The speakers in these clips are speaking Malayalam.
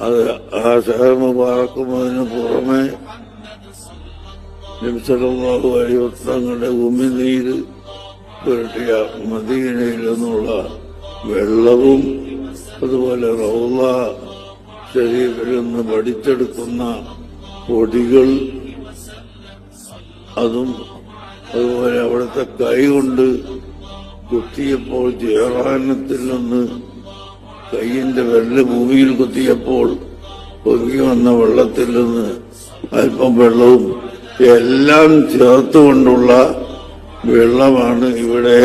അത് ആ ഷഹർ മുബാറക്കുന്നതിന് പുറമെ നബിസലാഹു ഉമിനീര് പുരട്ടിയ മദീനയിൽ നിന്നുള്ള വെള്ളവും അതുപോലെ റൗള ശരീരത്തിൽ നിന്ന് പഠിച്ചെടുക്കുന്ന പൊടികൾ അതും അതുപോലെ അവിടുത്തെ കൈ കൊണ്ട് കുത്തിയപ്പോൾ ജയറാനത്തിൽ നിന്ന് കൈയിന്റെ വെള്ള ഭൂമിയിൽ കുത്തിയപ്പോൾ പൊങ്ങി വന്ന വെള്ളത്തിൽ നിന്ന് അല്പം വെള്ളവും എല്ലാം ചേർത്തുകൊണ്ടുള്ള വെള്ളമാണ് ഇവിടെ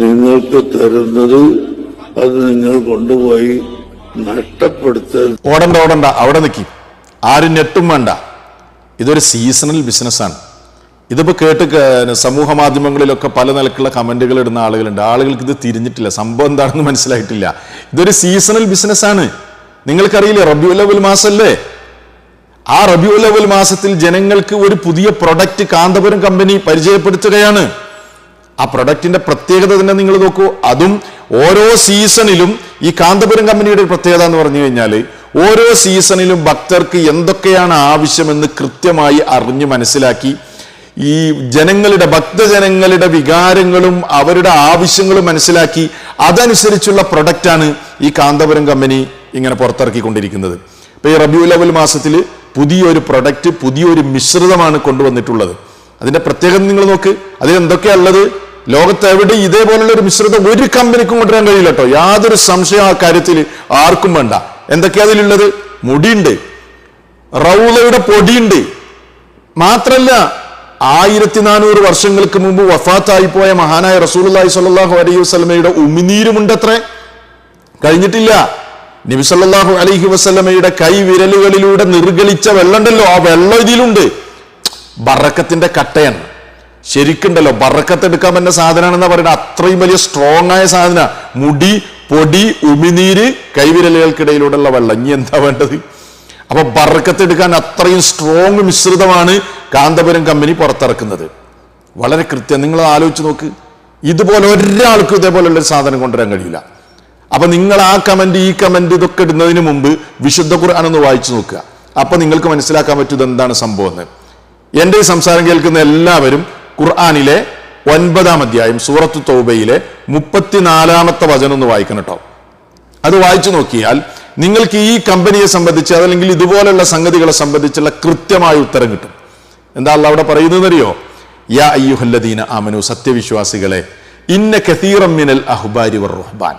നിങ്ങൾക്ക് തരുന്നത് അത് നിങ്ങൾ കൊണ്ടുപോയി നഷ്ടപ്പെടുത്തരുത് ഓടണ്ട ഓടണ്ട അവിടെ നിൽക്കി ആരും നെട്ടും വേണ്ട. ഇതൊരു സീസണൽ ബിസിനസ്സാണ് ഇതിപ്പോ കേട്ട് സമൂഹ മാധ്യമങ്ങളിലൊക്കെ പല നിലക്കുള്ള കമന്റുകൾ ഇടുന്ന ആളുകളുണ്ട്. ആളുകൾക്ക് ഇത് തിരിഞ്ഞിട്ടില്ല. സംഭവം എന്താണെന്ന് മനസ്സിലായിട്ടില്ല. ഇതൊരു സീസണൽ ബിസിനസ്സാണ് നിങ്ങൾക്കറിയില്ലേ റബിയുൽ ലെവൽ മാസല്ലേ? ആ റബിയുൽ ലെവൽ മാസത്തിൽ ജനങ്ങൾക്ക് ഒരു പുതിയ പ്രൊഡക്റ്റ് കാന്തപുരം കമ്പനി പരിചയപ്പെടുത്തുകയാണ്. ആ പ്രൊഡക്റ്റിന്റെ പ്രത്യേകത തന്നെ നിങ്ങൾ നോക്കൂ. അതും ഓരോ സീസണിലും ഈ കാന്തപുരം കമ്പനിയുടെ പ്രത്യേകത എന്ന് പറഞ്ഞു കഴിഞ്ഞാൽ ഓരോ സീസണിലും ഭക്തർക്ക് എന്തൊക്കെയാണ് ആവശ്യമെന്ന് കൃത്യമായി അറിഞ്ഞു മനസ്സിലാക്കി ഈ ജനങ്ങളുടെ ഭക്തജനങ്ങളുടെ വികാരങ്ങളും അവരുടെ ആവശ്യങ്ങളും മനസ്സിലാക്കി അതനുസരിച്ചുള്ള പ്രൊഡക്റ്റാണ് ഈ കാന്തപുരം കമ്പനി ഇങ്ങനെ പുറത്തിറക്കിക്കൊണ്ടിരിക്കുന്നത്. ഇപ്പൊ ഈ റബ്യൂ ലെവൽ മാസത്തിൽ പുതിയൊരു പ്രൊഡക്റ്റ് പുതിയൊരു മിശ്രിതമാണ് കൊണ്ടുവന്നിട്ടുള്ളത്. അതിന്റെ പ്രത്യേകത നിങ്ങൾ നോക്ക്. അതിൽ എന്തൊക്കെയാ ഉള്ളത്? ലോകത്ത് എവിടെ ഇതേപോലുള്ള ഒരു മിശ്രിതം ഒരു കമ്പനിക്കും കൊണ്ടുവരാൻ കഴിയില്ല കേട്ടോ. യാതൊരു സംശയം ആ കാര്യത്തിൽ ആർക്കും വേണ്ട. എന്തൊക്കെയാ അതിലുള്ളത്? മുടിയുണ്ട്. റൗളയുടെ പൊടിയുണ്ട്. മാത്രല്ല ആയിരത്തി നാനൂറ് വർഷങ്ങൾക്ക് മുമ്പ് വഫാത്തായി പോയ മഹാനായ റസൂലുള്ളാഹി സ്വല്ലല്ലാഹു അലൈഹി വസ്ലമയുടെ ഉമിനീരുമുണ്ടത്രേ? കഴിഞ്ഞിട്ടില്ല. നബി സല്ലാഹു അലൈഹി വസ്ലമയുടെ കൈ വിരലുകളിലൂടെ നിർഗളിച്ച വെള്ളമുണ്ടല്ലോ ആ വെള്ളം ഇതിലുണ്ട്. ബറക്കത്തിന്റെ കട്ടയാണ്. ശരിക്കുണ്ടല്ലോ ബറക്കത്ത് എടുക്കാൻ പറ്റുന്ന സാധനമാണെന്നാ പറയുന്നത്. അത്രയും വലിയ സ്ട്രോങ് ആയ സാധന മുടി പൊടി ഉമിനീര് കൈവിരലുകൾക്കിടയിലൂടെയുള്ള വെള്ളം. ഇനി എന്താ വേണ്ടത്? അപ്പൊ ബറക്കത്ത് എടുക്കാൻ അത്രയും സ്ട്രോങ് മിശ്രിതമാണ് കാന്തപുരം കമ്പനി പുറത്തിറക്കുന്നത്. വളരെ കൃത്യം. നിങ്ങൾ ആലോചിച്ച് നോക്ക്. ഇതുപോലെ ഒരാൾക്കും ഇതേപോലെയുള്ള സാധനം കൊണ്ടുവരാൻ കഴിയില്ല. അപ്പൊ നിങ്ങൾ ആ കമന്റ് ഈ കമന്റ് ഇതൊക്കെ ഇടുന്നതിന് മുമ്പ് വിശുദ്ധ ഖുർആൻ ഒന്ന് വായിച്ചു നോക്കുക. അപ്പൊ നിങ്ങൾക്ക് മനസ്സിലാക്കാൻ പറ്റും എന്താണ് സംഭവം എന്ന്. എന്റെ ഈ സംസാരം കേൾക്കുന്ന എല്ലാവരും ഖുർആാനിലെ ഒൻപതാം അധ്യായം സൂറത്ത് തൗബയിലെ മുപ്പത്തിനാലാമത്തെ വചനം ഒന്ന് വായിക്കണം കേട്ടോ. അത് വായിച്ചു നോക്കിയാൽ നിങ്ങൾക്ക് ഈ കമ്പനിയെ സംബന്ധിച്ച് അതല്ലെങ്കിൽ ഇതുപോലെയുള്ള സംഗതികളെ സംബന്ധിച്ചുള്ള കൃത്യമായ ഉത്തരം കിട്ടും. എന്താ അല്ല അവിടെ പറയുന്നതെന്നറിയോ യാ അയ്യുഹല്ലദീന ആമനു സത്യവിശ്വാസികളെ ഇന്ന കസീറം മിനൽ അഹ്ബാരി വർ റുഹ്ബാൻ.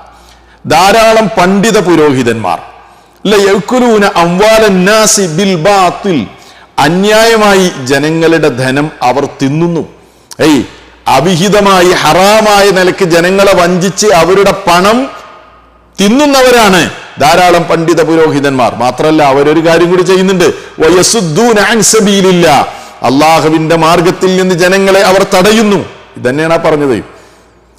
ധാരാളം പണ്ഡിത പുരോഹിതന്മാർ. ബിൽ ബാത്തിൽ. അന്യായമായി ജനങ്ങളുടെ ധനം അവർ തിന്നുന്നു. ഏയ് അവിഹിതമായി ഹറാമായ നിലയ്ക്ക് ജനങ്ങളെ വഞ്ചിച്ച് അവരുടെ പണം തിന്നുന്നവരാണ് ധാരാളം പണ്ഡിത പുരോഹിതന്മാർ. മാത്രമല്ല അവരൊരു കാര്യം കൂടി ചെയ്യുന്നുണ്ട്. അള്ളാഹുവിന്റെ മാർഗത്തിൽ നിന്ന് ജനങ്ങളെ അവർ തടയുന്നു. ഇതന്നെയാണ് പറഞ്ഞത്.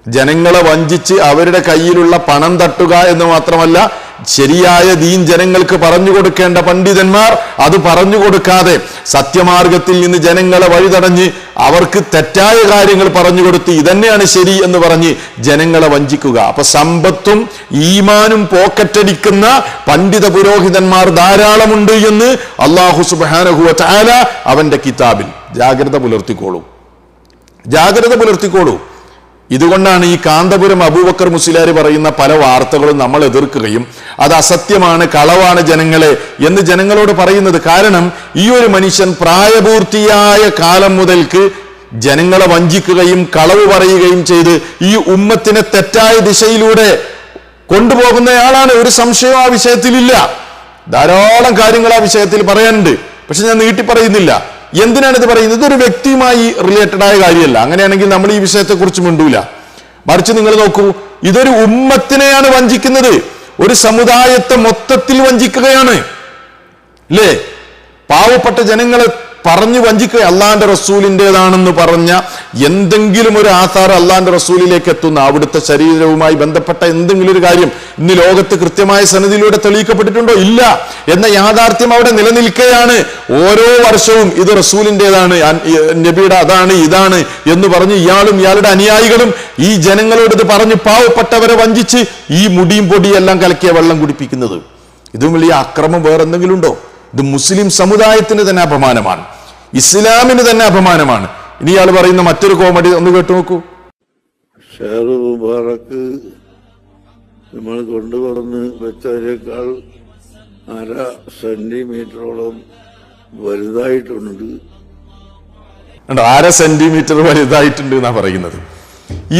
ജനങ്ങളെ വഞ്ചിച്ച് അവരുടെ കയ്യിലുള്ള പണം തട്ടുക എന്ന് മാത്രമല്ല ശരിയായ ദീൻ ജനങ്ങൾക്ക് പറഞ്ഞു കൊടുക്കേണ്ട പണ്ഡിതന്മാർ അത് പറഞ്ഞു കൊടുക്കാതെ സത്യമാർഗത്തിൽ നിന്ന് ജനങ്ങളെ വഴിതടഞ്ഞ് അവർക്ക് തെറ്റായ കാര്യങ്ങൾ പറഞ്ഞു കൊടുത്ത് ഇതന്നെയാണ് ശരി എന്ന് പറഞ്ഞ് ജനങ്ങളെ വഞ്ചിക്കുക. അപ്പൊ സമ്പത്തും ഈമാനും പോക്കറ്റടിക്കുന്ന പണ്ഡിത പുരോഹിതന്മാർ ധാരാളമുണ്ട് എന്ന് അള്ളാഹു സുബാനഹുവ അവന്റെ കിതാബിൽ. ജാഗ്രത പുലർത്തിക്കോളൂ. ജാഗ്രത പുലർത്തിക്കോളൂ. ഇതുകൊണ്ടാണ് ഈ കാന്തപുരം അബൂബക്കർ മുസ്ലിയാർ പറയുന്ന പല വാർത്തകളും നമ്മൾ എതിർക്കുകയും അത് അസത്യമാണ് കളവാണ് ജനങ്ങളെ എന്ന് ജനങ്ങളോട് പറയുന്നത്. കാരണം ഈ ഒരു മനുഷ്യൻ പ്രായപൂർത്തിയായ കാലം മുതൽക്ക് ജനങ്ങളെ വഞ്ചിക്കുകയും കളവ് പറയുകയും ചെയ്ത് ഈ ഉമ്മത്തിനെ തെറ്റായ ദിശയിലൂടെ കൊണ്ടുപോകുന്നയാളാണ്. ഒരു സംശയം ആ വിഷയത്തിലില്ല. ധാരാളം കാര്യങ്ങൾ ആ വിഷയത്തിൽ പറയാനുണ്ട്. പക്ഷെ ഞാൻ നീട്ടി പറയുന്നില്ല. എന്തിനാണ് ഇത് പറയുന്നത്? ഇതൊരു വ്യക്തിയുമായി റിലേറ്റഡ് ആയ കാര്യമല്ല. അങ്ങനെയാണെങ്കിൽ നമ്മൾ ഈ വിഷയത്തെക്കുറിച്ച് മിണ്ടൂല. മറിച്ച് നിങ്ങൾ നോക്കൂ ഇതൊരു ഉമ്മത്തിനെയാണ് വഞ്ചിക്കുന്നത്. ഒരു സമുദായത്തെ മൊത്തത്തിൽ വഞ്ചിക്കുകയാണ്. അല്ലേ പാവപ്പെട്ട ജനങ്ങളെ പറഞ്ഞു വഞ്ചിക്കുക അള്ളാന്റെ റസൂലിന്റെതാണെന്ന് പറഞ്ഞ എന്തെങ്കിലും ഒരു ആധാർ അള്ളാന്റെ റസൂലിലേക്ക് എത്തുന്ന അവിടുത്തെ ശരീരവുമായി ബന്ധപ്പെട്ട എന്തെങ്കിലും ഒരു കാര്യം ഇന്ന് ലോകത്ത് കൃത്യമായ സന്നിധിയിലൂടെ തെളിയിക്കപ്പെട്ടിട്ടുണ്ടോ? ഇല്ല. എന്ന യാഥാർത്ഥ്യം അവിടെ നിലനിൽക്കുകയാണ്. ഓരോ വർഷവും ഇത് റസൂലിന്റെതാണ് നബിയുടെ അതാണ് ഇതാണ് എന്ന് പറഞ്ഞ് ഇയാളും ഇയാളുടെ അനുയായികളും ഈ ജനങ്ങളോട് ഇത് പറഞ്ഞ് പാവപ്പെട്ടവരെ വഞ്ചിച്ച് ഈ മുടിയും പൊടിയെല്ലാം കലക്കിയ വെള്ളം കുടിപ്പിക്കുന്നത്. ഇതും വലിയ അക്രമം വേറെന്തെങ്കിലും ഉണ്ടോ ഇത് മുസ്ലിം സമുദായത്തിന് തന്നെ അപമാനമാണ്. ഇസ്ലാമിന് തന്നെ അപമാനമാണ്. ഇനി ഇയാൾ പറയുന്ന മറ്റൊരു കോമഡി ഒന്ന് കേട്ടു നോക്കൂ. ഷെയർ മുബാറക്ക് നമ്മൾ കൊണ്ടുവന്ന് വെച്ചതിനേക്കാൾ അര സെന്റിമീറ്ററോളം വലുതായിട്ടുണ്ട്. അര സെന്റിമീറ്റർ വലുതായിട്ടുണ്ട് എന്നാ പറയുന്നത്.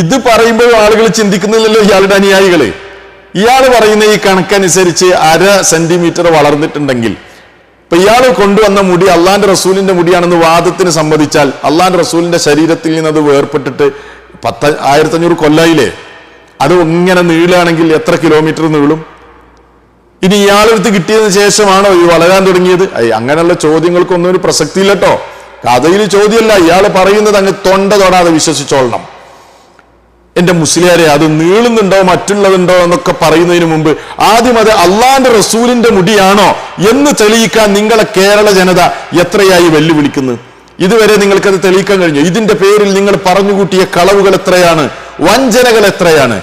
ഇത് പറയുമ്പോൾ ആളുകൾ ചിന്തിക്കുന്നില്ലല്ലോ ഇയാളുടെ അനുയായികൾ. ഇയാൾ പറയുന്ന ഈ കണക്കനുസരിച്ച് അര സെന്റിമീറ്റർ വളർന്നിട്ടുണ്ടെങ്കിൽ ഇപ്പൊ ഇയാൾ കൊണ്ടുവന്ന മുടി അള്ളാന്റെ റസൂലിന്റെ മുടിയാണെന്ന് വാദത്തിന് സമ്മതിച്ചാൽ അള്ളാന്റെ റസൂലിന്റെ ശരീരത്തിൽ നിന്ന് അത് വേർപെട്ടിട്ട് പത്ത് ആയിരത്തി അഞ്ഞൂറ് കൊല്ലായില്ലേ? അത് ഇങ്ങനെ നീളാണെങ്കിൽ എത്ര കിലോമീറ്റർ നീളും? ഇനി ഇയാളെടുത്ത് കിട്ടിയതിന് ശേഷമാണോ ഈ വളരാൻ തുടങ്ങിയത്? അങ്ങനെയുള്ള ചോദ്യങ്ങൾക്കൊന്നും ഒരു പ്രസക്തി ഇല്ലട്ടോ കഥയിൽ ചോദ്യമല്ല ഇയാൾ പറയുന്നത് അങ്ങ് തൊണ്ട തൊടാതെ വിശ്വസിച്ചോളണം. എന്റെ മുസ്ലിയാരെ അത് നീളുന്നുണ്ടോ മറ്റുള്ളതുണ്ടോ എന്നൊക്കെ പറയുന്നതിന് മുമ്പ് ആദ്യം അത് അള്ളാന്റെ റസൂലിന്റെ മുടിയാണോ എന്ന് തെളിയിക്കാൻ നിങ്ങളെ കേരള ജനത എത്രയായി വെല്ലുവിളിക്കുന്നു? ഇതുവരെ നിങ്ങൾക്കത് തെളിയിക്കാൻ കഴിഞ്ഞു? ഇതിന്റെ പേരിൽ നിങ്ങൾ പറഞ്ഞുകൂട്ടിയ കളവുകൾ എത്രയാണ്? വഞ്ചനകൾ എത്രയാണ്?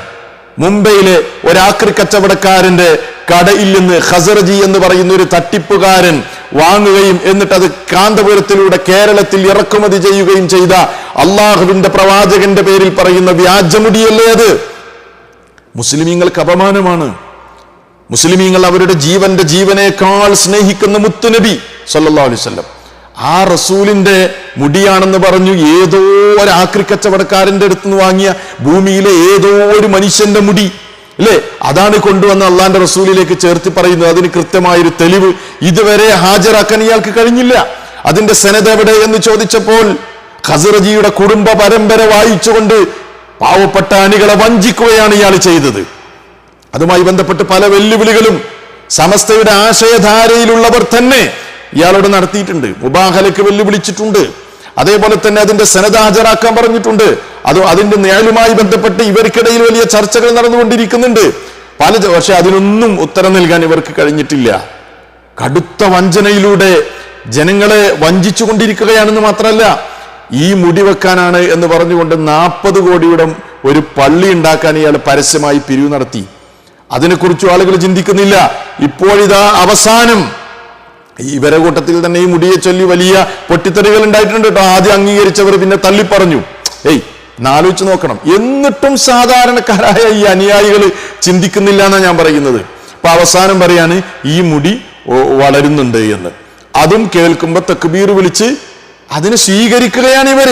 മുംബൈയിലെ ഒരാക്രി കച്ചവടക്കാരന്റെ കടയിൽ നിന്ന് ഹസർജി എന്ന് പറയുന്ന ഒരു തട്ടിപ്പുകാരൻ വാങ്ങുകയും എന്നിട്ട് അത് കാന്തപുരത്തിലൂടെ കേരളത്തിൽ ഇറക്കുമതി ചെയ്യുകയും ചെയ്ത അള്ളാഹുവിന്റെ പ്രവാചകന്റെ പേരിൽ പറയുന്ന വ്യാജമുടിയല്ലേ അത്? മുസ്ലിമീങ്ങൾക്ക് അപമാനമാണ്. മുസ്ലിമീങ്ങൾ അവരുടെ ജീവന്റെ ജീവനേക്കാൾ സ്നേഹിക്കുന്ന മുത്തുനബി സല്ലല്ലാഹു അലൈഹി വസല്ലം. ആ റസൂലിന്റെ മുടിയാണെന്ന് പറഞ്ഞു ഏതോ ഒരു ആക്രി കച്ചവടക്കാരന്റെ അടുത്ത് നിന്ന് വാങ്ങിയ ഭൂമിയിലെ ഏതോ ഒരു മനുഷ്യന്റെ മുടി അല്ലേ? അതാണ് കൊണ്ടുവന്ന അള്ളാന്റെ റസൂലിലേക്ക് ചേർത്തി പറയുന്നത്. അതിന് കൃത്യമായൊരു തെളിവ് ഇതുവരെ ഹാജരാക്കാൻ ഇയാൾക്ക് കഴിഞ്ഞില്ല. അതിന്റെ സെനത് എവിടെ എന്ന് ചോദിച്ചപ്പോൾ ഖസറജിയുടെ കുടുംബ പരമ്പര വായിച്ചുകൊണ്ട് പാവപ്പെട്ട അണികളെ വഞ്ചിക്കുകയാണ് ഇയാൾ ചെയ്തത്. അതുമായി ബന്ധപ്പെട്ട് പല വെല്ലുവിളികളും സമസ്തയുടെ ആശയധാരയിലുള്ളവർ തന്നെ ഇയാളോട് നടത്തിയിട്ടുണ്ട്. മുബാഹലയ്ക്ക് വെല്ലുവിളിച്ചിട്ടുണ്ട്. അതേപോലെ തന്നെ അതിന്റെ സനത ഹാജരാക്കാൻ പറഞ്ഞിട്ടുണ്ട്. അത് അതിന്റെ നേലുമായി ബന്ധപ്പെട്ട് ഇവർക്കിടയിൽ വലിയ ചർച്ചകൾ നടന്നുകൊണ്ടിരിക്കുന്നുണ്ട്. പല പക്ഷെ അതിനൊന്നും ഉത്തരം നൽകാൻ ഇവർക്ക് കഴിഞ്ഞിട്ടില്ല. കടുത്ത വഞ്ചനയിലൂടെ ജനങ്ങളെ വഞ്ചിച്ചു കൊണ്ടിരിക്കുകയാണെന്ന് മാത്രമല്ല ഈ മുടി വെക്കാനാണ് എന്ന് പറഞ്ഞുകൊണ്ട് നാൽപ്പത് കോടിയുടെ ഒരു പള്ളി ഉണ്ടാക്കാൻ ഇയാൾ പരസ്യമായി പിരിവ് നടത്തി. അതിനെക്കുറിച്ചും ആളുകൾ ചിന്തിക്കുന്നില്ല. ഇപ്പോഴിതാ അവസാനം. ഇവരെ കൂട്ടത്തിൽ തന്നെ ഈ മുടിയെ ചൊല്ലി വലിയ പൊട്ടിത്തെറികൾ ഉണ്ടായിട്ടുണ്ട് കേട്ടോ. ആദ്യം അംഗീകരിച്ചവർ പിന്നെ തള്ളിപ്പറഞ്ഞു. ഏയ് നാലോചിച്ച് നോക്കണം. എന്നിട്ടും സാധാരണക്കാരായ ഈ അനുയായികൾ ചിന്തിക്കുന്നില്ല എന്നാണ് ഞാൻ പറയുന്നത്. അപ്പൊ അവസാനം പറയാണ് ഈ മുടി വളരുന്നുണ്ട് എന്ന്. അതും കേൾക്കുമ്പോ തക്ബീർ വിളിച്ച് അതിനെ സ്വീകരിക്കുകയാണ് ഇവർ.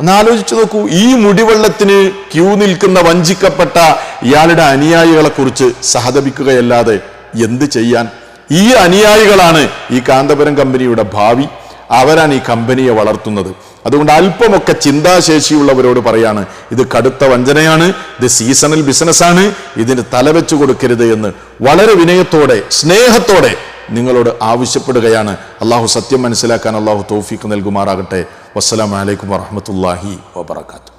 ഒന്ന് ആലോചിച്ചു നോക്കൂ ഈ മുടിവെള്ളത്തിന് ക്യൂ നിൽക്കുന്ന വഞ്ചിക്കപ്പെട്ട ഇയാളുടെ അനുയായികളെ കുറിച്ച് സഹതപിക്കുകയല്ലാതെ എന്ത് ചെയ്യാൻ? ഈ അനുയായികളാണ് ഈ കാന്തപുരം കമ്പനിയുടെ ഭാവി. അവരാണ് ഈ കമ്പനിയെ വളർത്തുന്നത്. അതുകൊണ്ട് അല്പമൊക്കെ ചിന്താശേഷിയുള്ളവരോട് പറയാണ് ഇത് കടുത്ത വഞ്ചനയാണ് ഇത് സീസണൽ ബിസിനസ്സാണ് ഇതിന് തലവെച്ചു കൊടുക്കരുത് എന്ന്. വളരെ വിനയത്തോടെ സ്നേഹത്തോടെ നിങ്ങളോട് ആവശ്യപ്പെടുകയാണ്. അള്ളാഹു സത്യം മനസ്സിലാക്കാൻ അള്ളാഹു തൗഫീഖ് നൽകുമാറാകട്ടെ. വസ്സലാമലൈക്കും വറഹമത്തല്ലാഹി വബർക്കാത്തു